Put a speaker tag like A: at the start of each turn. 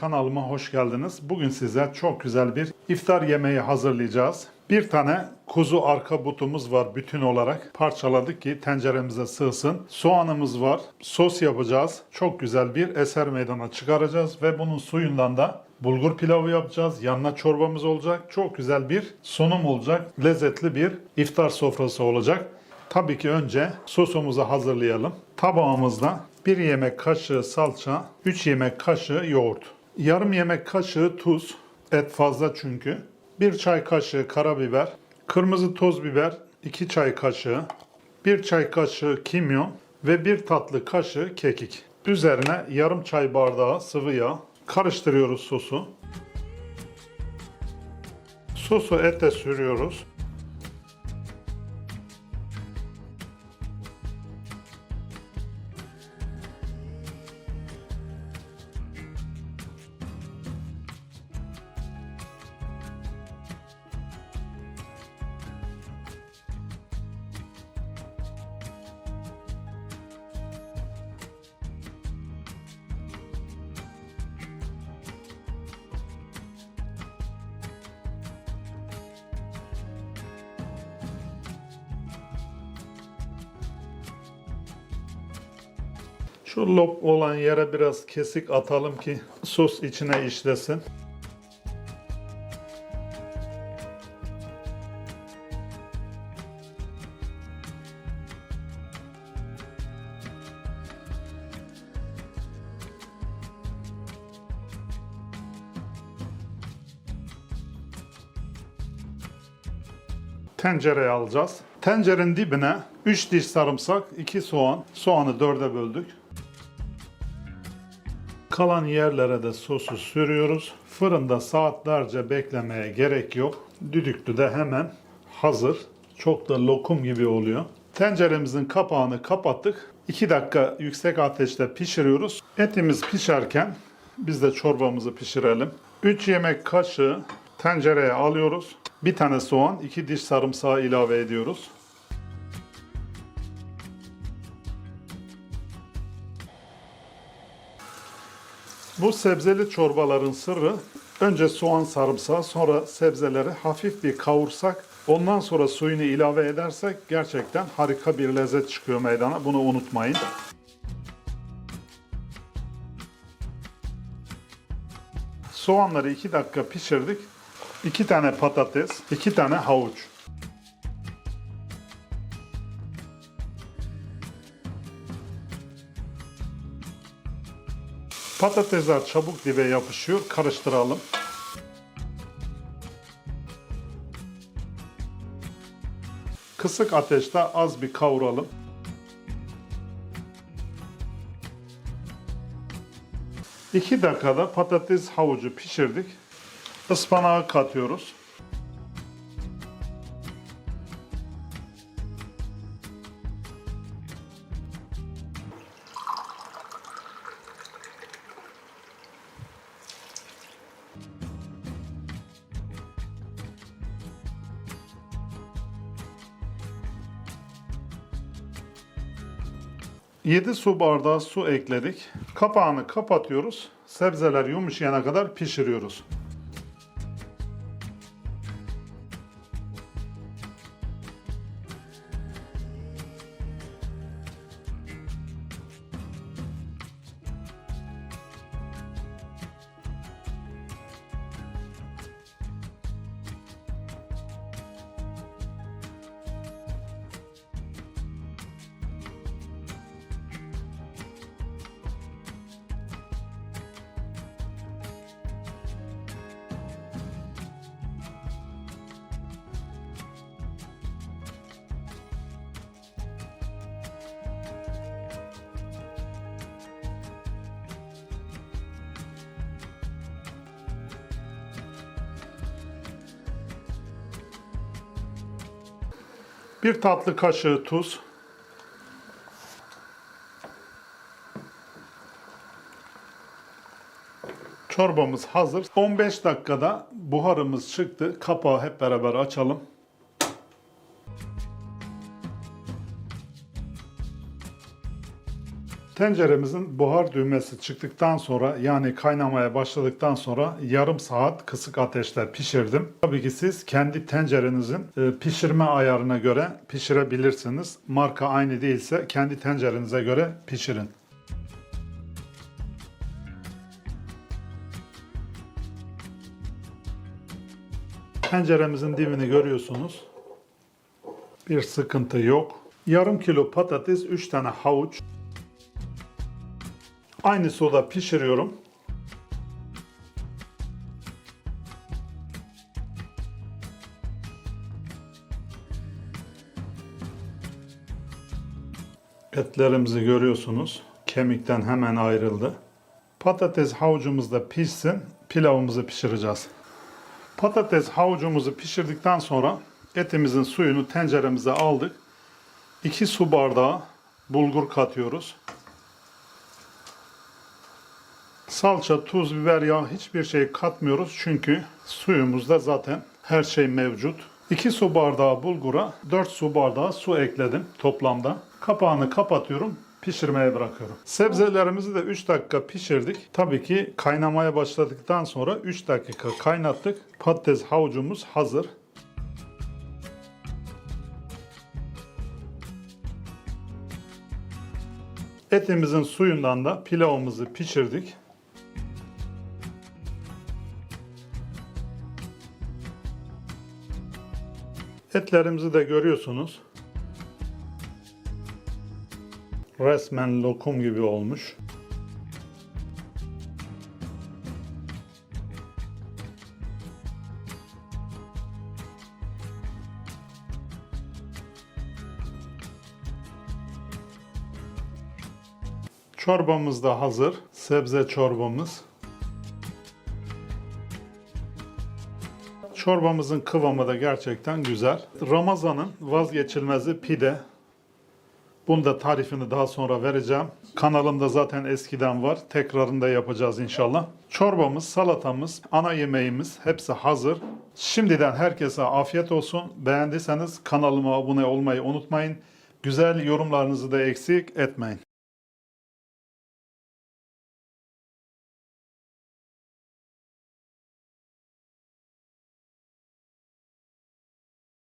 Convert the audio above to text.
A: Kanalıma hoş geldiniz. Bugün size çok güzel bir iftar yemeği hazırlayacağız. Bir tane kuzu arka butumuz var bütün olarak. Parçaladık ki tenceremize sığsın. Soğanımız var. Sos yapacağız. Çok güzel bir eser meydana çıkaracağız ve bunun suyundan da bulgur pilavı yapacağız. Yanına çorbamız olacak. Çok güzel bir sunum olacak. Lezzetli bir iftar sofrası olacak. Tabii ki önce sosumuzu hazırlayalım. Tabağımızda 1 yemek kaşığı salça, 3 yemek kaşığı yoğurt, yarım yemek kaşığı tuz, et fazla çünkü, 1 çay kaşığı karabiber, kırmızı toz biber 2 çay kaşığı, 1 çay kaşığı kimyon ve 1 tatlı kaşığı kekik. Üzerine yarım çay bardağı sıvı yağ. Karıştırıyoruz sosu. Sosu ete sürüyoruz. Şu lop olan yere biraz kesik atalım ki sos içine işlesin. Tencereye alacağız. Tencerenin dibine 3 diş sarımsak, 2 soğan. Soğanı 4'e böldük. Kalan yerlere de sosu sürüyoruz. Fırında saatlerce beklemeye gerek yok. Düdüklü de hemen hazır. Çok da lokum gibi oluyor. Tenceremizin kapağını kapattık. 2 dakika yüksek ateşte pişiriyoruz. Etimiz pişerken biz de çorbamızı pişirelim. 3 yemek kaşığı tencereye alıyoruz. Bir tane soğan, 2 diş sarımsağı ilave ediyoruz. Bu sebzeli çorbaların sırrı önce soğan sarımsağı sonra sebzeleri hafif bir kavursak ondan sonra suyunu ilave edersek gerçekten harika bir lezzet çıkıyor meydana. Bunu unutmayın. Soğanları 2 dakika pişirdik. 2 tane patates, 2 tane havuç. Patatesler çabuk dibe yapışıyor. Karıştıralım. Kısık ateşte az bir kavuralım. İki dakikada patates havucu pişirdik. Ispanağı katıyoruz. Yedi su bardağı su ekledik. Kapağını kapatıyoruz. Sebzeler yumuşayana kadar pişiriyoruz. Bir tatlı kaşığı tuz. Çorbamız hazır. 15 dakikada buharımız çıktı. Kapağı hep beraber açalım. Tenceremizin buhar düğmesi çıktıktan sonra yani kaynamaya başladıktan sonra yarım saat kısık ateşte pişirdim. Tabii ki siz kendi tencerenizin e, pişirme ayarına göre pişirebilirsiniz. Marka aynı değilse kendi tencerenize göre pişirin. Tenceremizin dibini görüyorsunuz. Bir sıkıntı yok. Yarım kilo patates, 3 tane havuç. Aynı suda pişiriyorum. Etlerimizi görüyorsunuz. Kemikten hemen ayrıldı. Patates havucumuz da pişsin. Pilavımızı pişireceğiz. Patates havucumuzu pişirdikten sonra etimizin suyunu tenceremize aldık. 2 su bardağı bulgur katıyoruz. Salça, tuz, biber, yağ hiçbir şey katmıyoruz çünkü suyumuzda zaten her şey mevcut. 2 su bardağı bulgura 4 su bardağı su ekledim toplamda. Kapağını kapatıyorum pişirmeye bırakıyorum. Sebzelerimizi de 3 dakika pişirdik. Tabii ki kaynamaya başladıktan sonra 3 dakika kaynattık. Patates havucumuz hazır. Etimizin suyundan da pilavımızı pişirdik. Etlerimizi de görüyorsunuz. Resmen lokum gibi olmuş. Çorbamız da hazır. Sebze çorbamız. Çorbamızın kıvamı da gerçekten güzel. Ramazan'ın vazgeçilmezi pide. Bunun da tarifini daha sonra vereceğim. Kanalımda zaten eskiden var. Tekrarını da yapacağız inşallah. Çorbamız, salatamız, ana yemeğimiz hepsi hazır. Şimdiden herkese afiyet olsun. Beğendiyseniz kanalıma abone olmayı unutmayın. Güzel yorumlarınızı da eksik etmeyin.